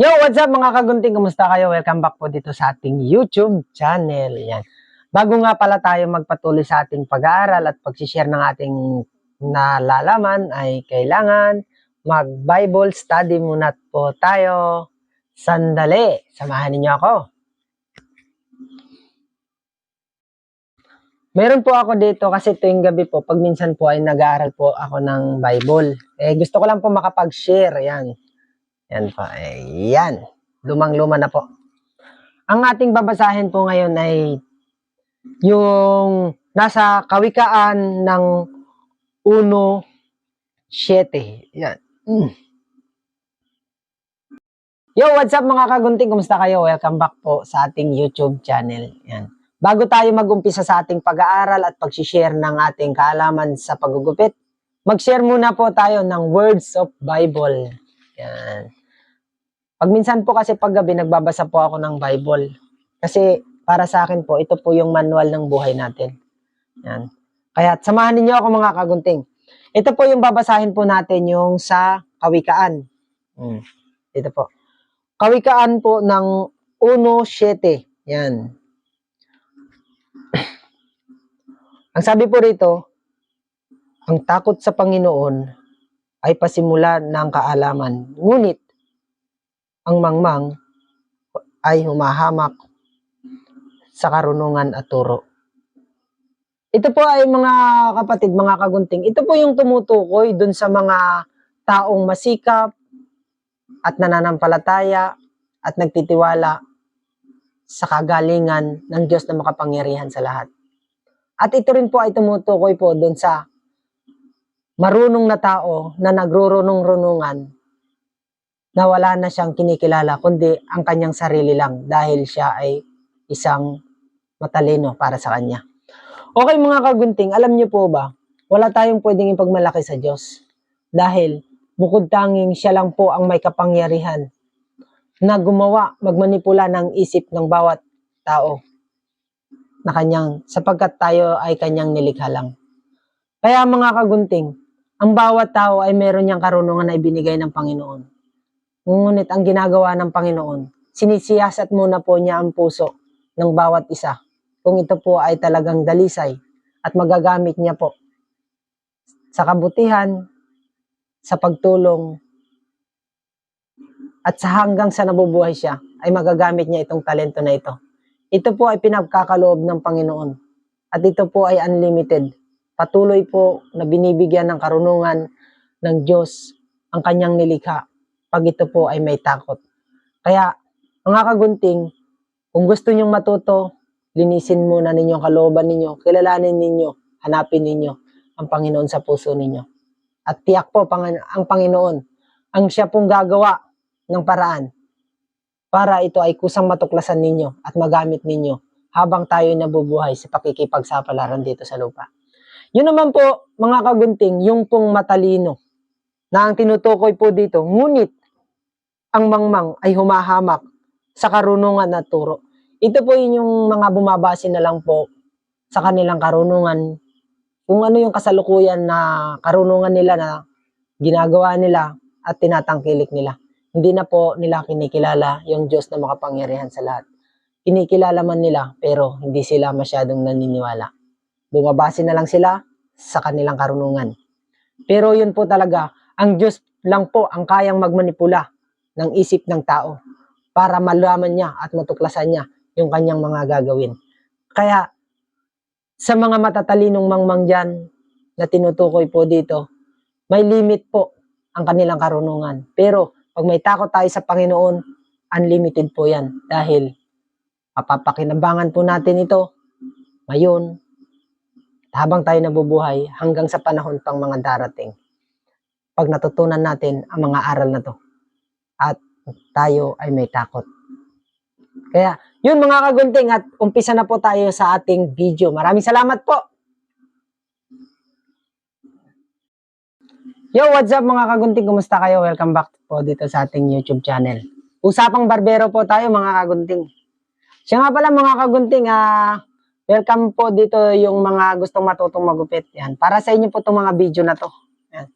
Yo, what's up mga kagunting? Kumusta kayo? Welcome back po dito sa ating YouTube channel. Yan. Bago nga pala tayo magpatuloy sa ating pag-aaral at pag-share ng ating nalalaman ay kailangan mag-Bible study muna po tayo. Sandali, samahan niyo ako. Meron po ako dito kasi tuwing gabi po, pag minsan po ay nag-aaral po ako ng Bible. Eh, gusto ko lang po makapag-share. Yan. Yan po. Ayan. Lumang-luma na po. Ang ating babasahin po ngayon ay yung nasa kawikaan ng 1.7. Yan. Mm. Yo, what's up mga kagunting? Kumusta kayo? Welcome back po sa ating YouTube channel. Yan. Bago tayo mag-umpisa sa ating pag-aaral at pag-share ng ating kaalaman sa paggugupit, mag-share muna po tayo ng Words of Bible. Yan. Pag minsan po kasi paggabi, nagbabasa po ako ng Bible. Kasi para sa akin po, ito po yung manual ng buhay natin. Yan. Kaya samahan ninyo ako mga kagunting. Ito po yung babasahin po natin yung sa kawikaan. Hmm. Ito po. Kawikaan po ng 1.7. Yan. Ang sabi po rito, ang takot sa Panginoon ay pasimula ng kaalaman. Ngunit, ang mangmang ay humahamak sa karunungan at turo. Ito po ay mga kapatid, mga kagunting, ito po yung tumutukoy dun sa mga taong masikap at nananampalataya at nagtitiwala sa kagalingan ng Diyos na makapangyarihan sa lahat. At ito rin po ay tumutukoy po dun sa marunong na tao na nagrurunong-runungan na wala na siyang kinikilala kundi ang kanyang sarili lang dahil siya ay isang matalino para sa kanya. Okay mga kagunting, alam niyo po ba, wala tayong pwedeng ipagmalaki sa Diyos dahil bukod tanging siya lang po ang may kapangyarihan na gumawa, magmanipula ng isip ng bawat tao na kanyang, sapagkat tayo ay kanyang nilikha lang. Kaya mga kagunting, ang bawat tao ay meron niyang karunungan na ibinigay ng Panginoon. Ngunit ang ginagawa ng Panginoon, sinisiyasat muna po niya ang puso ng bawat isa. Kung ito po ay talagang dalisay at magagamit niya po sa kabutihan, sa pagtulong, at sa hanggang sa nabubuhay siya, ay magagamit niya itong talento na ito. Ito po ay pinagkakaloob ng Panginoon. At ito po ay unlimited. Patuloy po na binibigyan ng karunungan ng Diyos ang kanyang nilikha pag ito po ay may takot. Kaya, mga kagunting, kung gusto nyong matuto, linisin muna ninyo ang kalooban ninyo, kilalanin ninyo, hanapin ninyo ang Panginoon sa puso ninyo. At tiyak po ang Panginoon, ang siya pong gagawa ng paraan para ito ay kusang matuklasan ninyo at magamit ninyo habang tayo nabubuhay sa pakikipagsapalaran dito sa lupa. Yun naman po, mga kagunting, yung pong matalino na ang tinutukoy po dito, ngunit ang mangmang ay humahamak sa karunungan at turo. Ito po yun yung mga bumabase na lang po sa kanilang karunungan. Kung ano yung kasalukuyan na karunungan nila na ginagawa nila at tinatangkilik nila. Hindi na po nila kinikilala yung Diyos na makapangyarihan sa lahat. Kinikilala man nila pero hindi sila masyadong naniniwala. Bumabase na lang sila sa kanilang karunungan. Pero yun po talaga, ang Diyos lang po ang kayang magmanipula ng isip ng tao para malaman niya at matuklasan niya yung kanyang mga gagawin. Kaya sa mga matatalinong mangmang dyan na tinutukoy po dito, may limit po ang kanilang karunungan. Pero pag may takot tayo sa Panginoon, unlimited po yan dahil mapapakinabangan po natin ito ngayon habang tayo nabubuhay hanggang sa panahon pang mga darating. Pag natutunan natin ang mga aral na to tayo ay may takot. Kaya, yun mga kagunting at umpisa na po tayo sa ating video. Maraming salamat po. Yo, what's up mga kagunting? Kumusta kayo? Welcome back po dito sa ating YouTube channel. Usapang barbero po tayo mga kagunting. Siya nga pala mga kagunting, ah, welcome po dito yung mga gustong matutong magupit. Yan. Para sa inyo po itong mga video na to. Yan.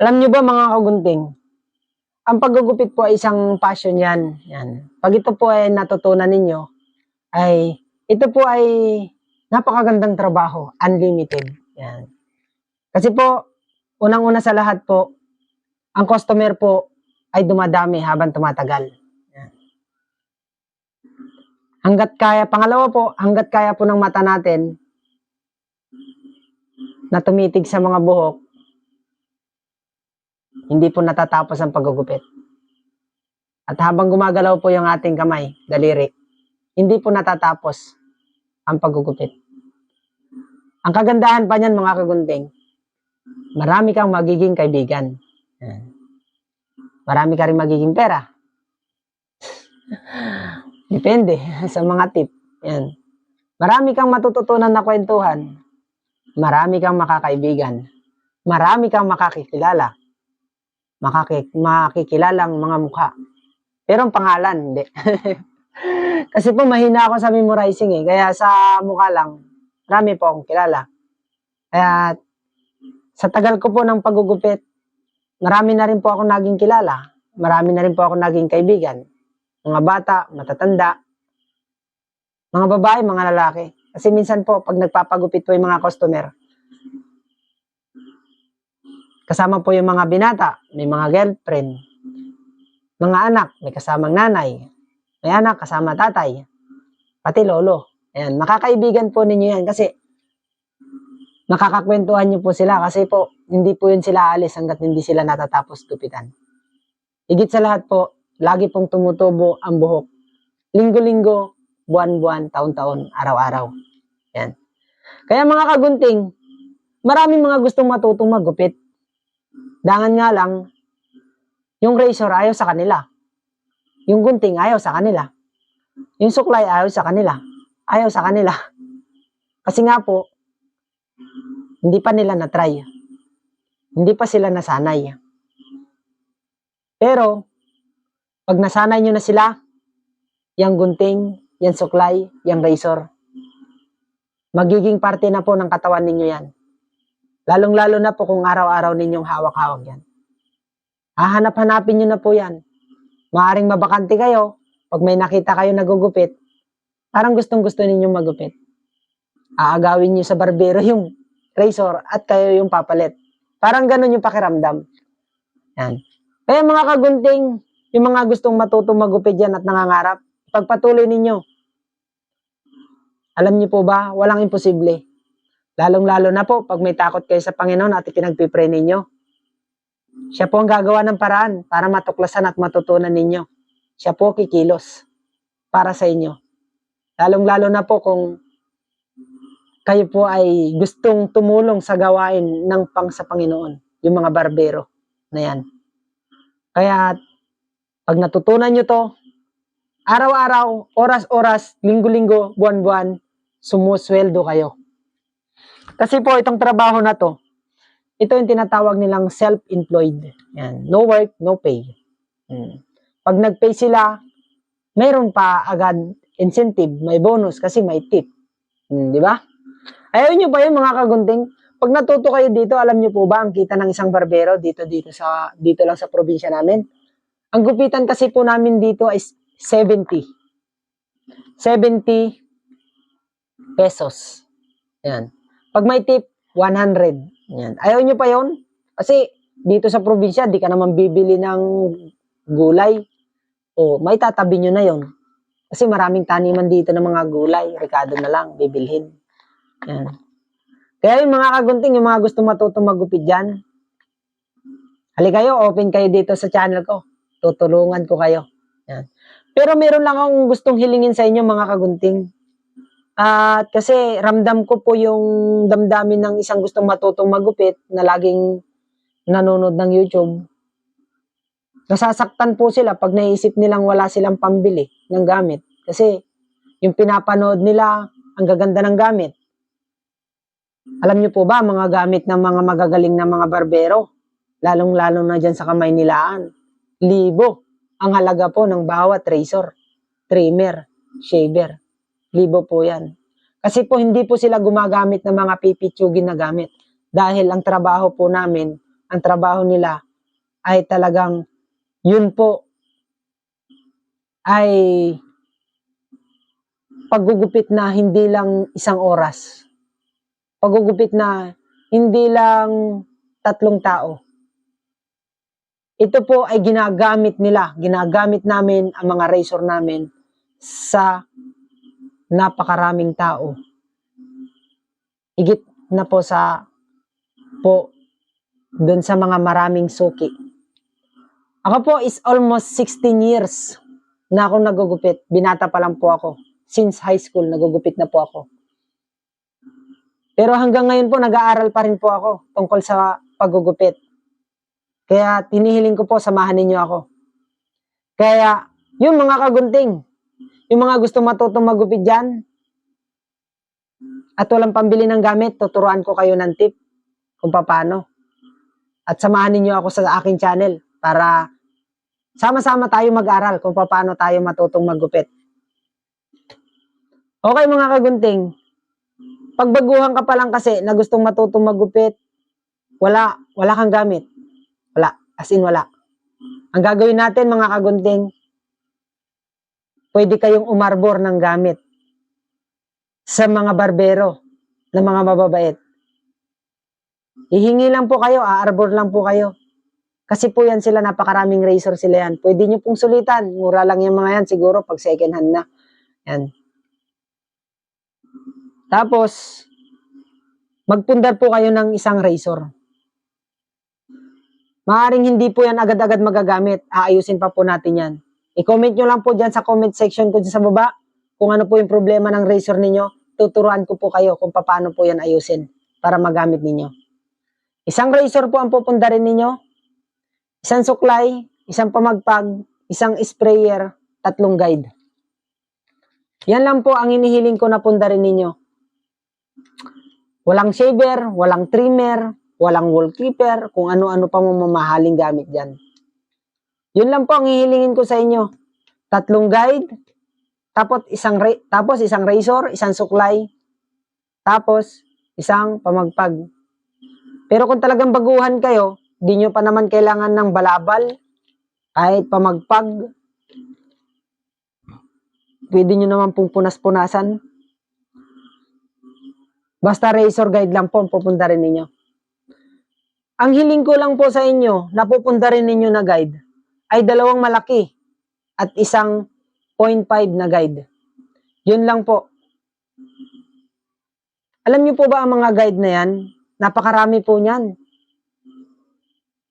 Alam nyo ba mga kagunting, ang paggugupit po ay isang passion yan. yan. Pag ito po ay natutunan ninyo, ay ito po ay napakagandang trabaho, unlimited. Yan. Kasi po, unang-una sa lahat po, ang customer po ay dumadami habang tumatagal. Yan. Hanggat kaya, pangalawa po, hanggat kaya po ng mata natin na tumitig sa mga buhok, hindi po natatapos ang paggugupit. At habang gumagalaw po yung ating kamay, daliri, hindi po natatapos ang paggugupit. Ang kagandahan pa niyan mga kagunting, marami kang magiging kaibigan. Marami ka rin magiging pera. Depende sa mga tip. Yan. Marami kang matututunan na kwentuhan. Marami kang makakaibigan. Marami kang makakikilala. Makaki makikilalang mga mukha. Pero ang pangalan, hindi. Kasi po mahina ako sa memorizing eh. Kaya sa mukha lang, marami po akong kilala. Kaya sa tagal ko po ng pagugupit, marami na rin po ako naging kilala. Marami na rin po ako naging kaibigan. Mga bata, matatanda, mga babae, mga lalaki. Kasi minsan po, pag nagpapagupit po yung mga customer, kasama po yung mga binata, may mga girlfriend, mga anak, may kasamang nanay, may anak, kasama tatay, pati lolo. Ayan, makakaibigan po ninyo yan kasi makakakwentuhan niyo po sila kasi po hindi po yun sila alis hanggat hindi sila natatapos gupitan. Higit sa lahat po, lagi pong tumutubo ang buhok. Linggo-linggo, buwan-buwan, taon-taon, araw-araw. Yan. Kaya mga kagunting, maraming mga gustong matutong magupit. Dangan nga lang, yung razor ayaw sa kanila. Yung gunting ayaw sa kanila. Yung suklay ayaw sa kanila. Ayaw sa kanila. Kasi nga po, hindi pa nila na-try. Hindi pa sila nasanay. Pero, pag nasanay nyo na sila, yung gunting, yung suklay, yung razor, magiging parte na po ng katawan ninyo yan. Lalong-lalo na po kung araw-araw ninyong hawak-hawak yan. Hahanap-hanapin nyo na po yan. Maaring mabakante kayo, pag may nakita kayo nagugupit, parang gustong-gusto ninyong magupit. Aagawin nyo sa barbero yung razor at kayo yung papalit. Parang ganun yung pakiramdam. Yan. Kaya mga kagunting, yung mga gustong matutong magupit yan at nangangarap, pagpatuloy ninyo. Alam niyo po ba, walang imposible. Lalong-lalo na po, pag may takot kayo sa Panginoon at ipinagpipray ninyo. Siya po ang gagawa ng paraan para matuklasan at matutunan ninyo. Siya po kikilos para sa inyo. Lalong-lalo na po kung kayo po ay gustong tumulong sa gawain ng pang sa Panginoon, yung mga barbero na yan. Kaya, pag natutunan nyo to, araw-araw, oras-oras, linggo-linggo, buwan-buwan, sumusweldo kayo. Kasi po, itong trabaho na to, ito yung tinatawag nilang self-employed. Yan. No work, no pay. Hmm. Pag nag-pay sila, mayroon pa agad incentive, may bonus kasi may tip. Hmm, di ba? Ayaw nyo ba yung mga kagunting? Pag natuto kayo dito, alam nyo po ba ang kita ng isang barbero dito dito sa dito lang sa probinsya namin? Ang gupitan kasi po namin dito is 70. 70 pesos. Yan. Pag may tip, 100. Yan. Ayaw nyo pa yon? Kasi dito sa probinsya, di ka naman bibili ng gulay. O may tatabi nyo na yon. Kasi maraming taniman dito ng mga gulay. Ricado na lang, bibilhin. Yan. Kaya yung mga kagunting, yung mga gusto matutong magupit dyan, hali kayo, open kayo dito sa channel ko. Tutulungan ko kayo. Yan. Pero meron lang akong gustong hilingin sa inyo mga kagunting. At kasi ramdam ko po yung damdamin ng isang gustong matutong magupit na laging nanonood ng YouTube. Nasasaktan po sila pag naisip nilang wala silang pambili ng gamit. Kasi yung pinapanood nila, ang gaganda ng gamit. Alam niyo po ba, mga gamit ng mga magagaling na mga barbero, lalong-lalo na dyan sa kamay nilaan, libo ang halaga po ng bawat razor, trimmer, shaver. Libo po yan. Kasi po hindi po sila gumagamit ng mga pipitsugin na gamit. Dahil ang trabaho po namin, ang trabaho nila ay talagang yun po ay paggugupit na hindi lang isang oras. Paggugupit na hindi lang tatlong tao. Ito po ay ginagamit nila, ginagamit namin ang mga razor namin sa napakaraming tao. Igit na po sa po doon sa mga maraming suki. Ako po is almost 16 years na ako nagugupit. Binata pa lang po ako. Since high school, nagugupit na po ako. Pero hanggang ngayon po, nag-aaral pa rin po ako tungkol sa paggugupit. Kaya tinihiling ko po, samahan ninyo ako. Kaya, yung mga kagunting, yung mga gusto matutong magupit dyan, at walang pambili ng gamit, tuturuan ko kayo ng tip kung paano. At samahan ninyo ako sa aking channel para sama-sama tayo mag-aral kung paano tayo matutong maggupit. Okay mga kagunting, pagbaguhan ka pa lang kasi na gustong matutong maggupit, wala, wala kang gamit. Wala, as in wala. Ang gagawin natin mga kagunting, pwede kayong umarbor ng gamit sa mga barbero na mga mababait. Ihingi lang po kayo, aarbor lang po kayo. Kasi po yan sila, napakaraming razor sila yan. Pwede nyo pong sulitan. Mura lang yung mga yan siguro pag second hand na. Yan. Tapos, magpundar po kayo ng isang razor. Maaring hindi po yan agad-agad magagamit. Aayusin pa po natin yan. I-comment nyo lang po dyan sa comment section ko dyan sa baba kung ano po yung problema ng razor ninyo. Tuturuan ko po kayo kung paano po yan ayusin para magamit ninyo. Isang razor po ang pupundarin ninyo. Isang suklay, isang pamagpag, isang sprayer, tatlong guide. Yan lang po ang inihiling ko na pundarin ninyo. Walang shaver, walang trimmer, walang wall clipper, kung ano-ano pa mamahaling gamit dyan. Yun lang po ang hihilingin ko sa inyo. Tatlong guide, tapos isang tapos isang razor, isang suklay, tapos isang pamagpag. Pero kung talagang baguhan kayo, di nyo pa naman kailangan ng balabal, kahit pamagpag, pwede nyo naman pong punas-punasan. Basta razor guide lang po ang pupunta rin ninyo. Ang hiling ko lang po sa inyo, na pupunta rin ninyo na guide, ay dalawang malaki at isang 0.5 na guide. Yun lang po. Alam niyo po ba ang mga guide na yan? Napakarami po niyan.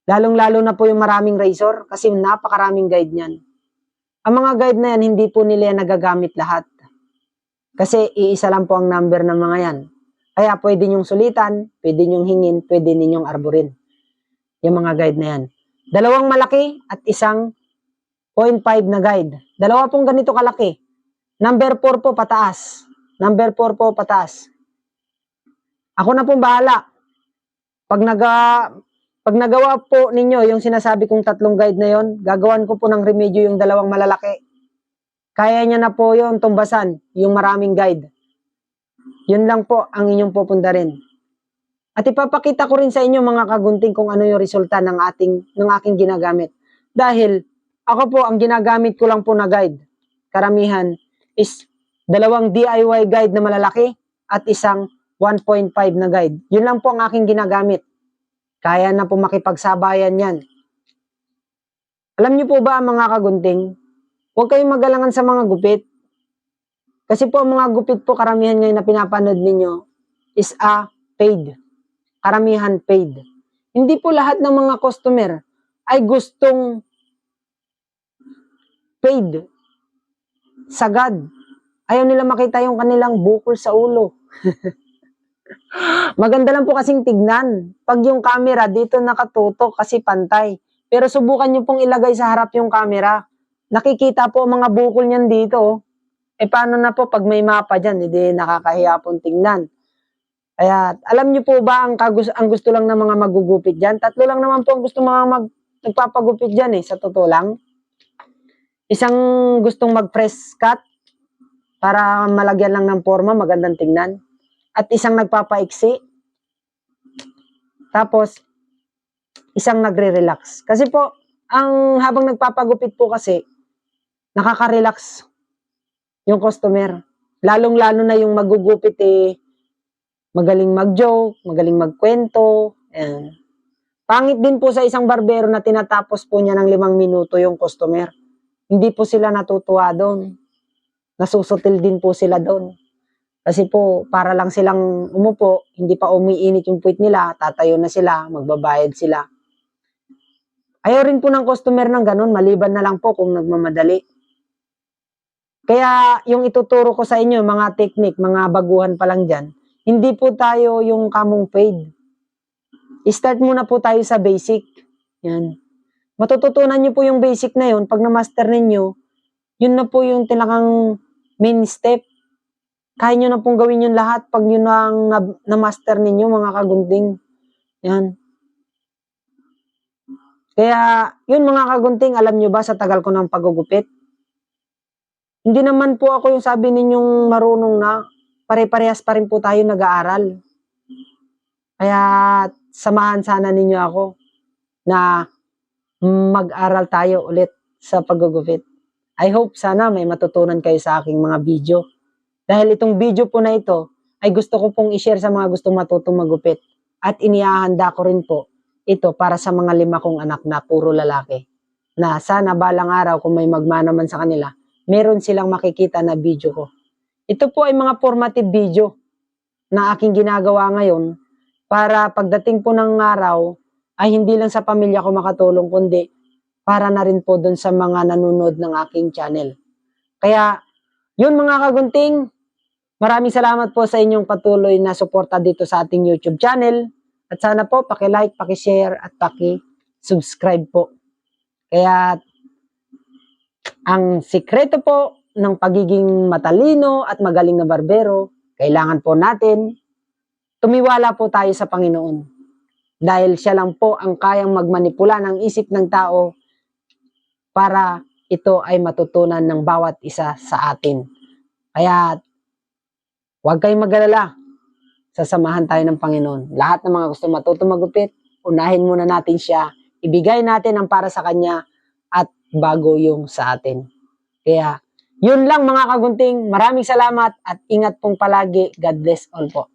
Lalong-lalo na po yung maraming razor kasi napakaraming guide niyan. Ang mga guide na yan, hindi po nila yan nagagamit lahat. Kasi iisa lang po ang number ng mga yan. Kaya pwede nyong sulitan, pwede nyong hingin, pwede ninyong arborin. Yung mga guide na yan. Dalawang malaki at isang 0.5 na guide. Dalawa pong ganito kalaki. Number 4 po pataas. Number 4 po pataas. Ako na pong bahala. Pag naga pag nagawa po ninyo yung sinasabi kong tatlong guide na yon, gagawan ko po ng remedyo yung dalawang malalaki. Kaya niya na po yon tumbasan, yung maraming guide. Yun lang po ang inyong pupundarin. At ipapakita ko rin sa inyo mga kagunting kung ano yung resulta ng ating ng aking ginagamit. Dahil ako po ang ginagamit ko lang po na guide. Karamihan is dalawang DIY guide na malalaki at isang 1.5 na guide. Yun lang po ang aking ginagamit. Kaya na po makipagsabayan yan. Alam niyo po ba mga kagunting, huwag kayong magalangan sa mga gupit. Kasi po ang mga gupit po karamihan ngayon na pinapanood ninyo is a paid. Karamihan paid. Hindi po lahat ng mga customer ay gustong paid. Sagad. Ayaw nila makita yung kanilang bukol sa ulo. Maganda lang po kasing tignan. Pag yung camera dito nakatutok kasi pantay. Pero subukan nyo pong ilagay sa harap yung camera. Nakikita po mga bukol niyan dito. Eh paano na po pag may mapa dyan, hindi nakakahiya pong tingnan. Kaya alam niyo po ba ang, kagus ang gusto lang ng mga magugupit dyan? Tatlo lang naman po ang gusto mga mag nagpapagupit dyan eh, sa totoo lang. Isang gustong mag-press cut para malagyan lang ng forma, magandang tingnan. At isang nagpapaiksi. Tapos, isang nagre-relax. Kasi po, ang habang nagpapagupit po kasi, nakaka-relax yung customer. Lalong-lalo na yung magugupit eh, magaling mag-joke, magaling magkwento. Ayan. Pangit din po sa isang barbero na tinatapos po niya ng limang minuto yung customer. Hindi po sila natutuwa doon. Nasusutil din po sila doon. Kasi po, para lang silang umupo, hindi pa umiinit yung puwit nila, tatayo na sila, magbabayad sila. Ayaw rin po ng customer ng ganun, maliban na lang po kung nagmamadali. Kaya yung ituturo ko sa inyo, mga technique, mga baguhan pa lang dyan, hindi po tayo yung kamong paid. I-start muna po tayo sa basic. Yan. Matututunan nyo po yung basic na yun. Pag na-master ninyo, yun na po yung talagang main step. Kaya nyo na pong gawin yung lahat pag yun ang na- na-master ninyo, mga kagunting. Yan. Kaya, yun mga kagunting, alam nyo ba sa tagal ko ng pagugupit? Hindi naman po ako yung sabi ninyong marunong na. Pare-parehas pa rin po tayo nag-aaral. Kaya, samahan sana ninyo ako na mag-aral tayo ulit sa paggugupit. I hope sana may matutunan kayo sa aking mga video. Dahil itong video po na ito ay gusto ko pong i-share sa mga gustong matutong magupit. At inihahanda ko rin po ito para sa mga lima kong anak na puro lalaki. Na sana balang araw kung may magmana man sa kanila, meron silang makikita na video ko. Ito po ay mga formative video na aking ginagawa ngayon para pagdating po ng araw ay hindi lang sa pamilya ko makatulong kundi para na rin po dun sa mga nanonood ng aking channel. Kaya, yun mga kagunting, maraming salamat po sa inyong patuloy na suporta dito sa ating YouTube channel. At sana po, paki-like, paki-share, at paki-subscribe po. Kaya, ang sikreto po ng pagiging matalino at magaling na barbero, kailangan po natin tumiwala po tayo sa Panginoon. Dahil siya lang po ang kayang magmanipula ng isip ng tao para ito ay matutunan ng bawat isa sa atin. Kaya, huwag kayong magalala. Sasamahan tayo ng Panginoon. Lahat ng mga gusto matuto magupit, unahin muna natin siya. Ibigay natin ang para sa Kanya at bago yung sa atin. Kaya, yun lang mga kagunting. Maraming salamat at ingat pong palagi. God bless all po.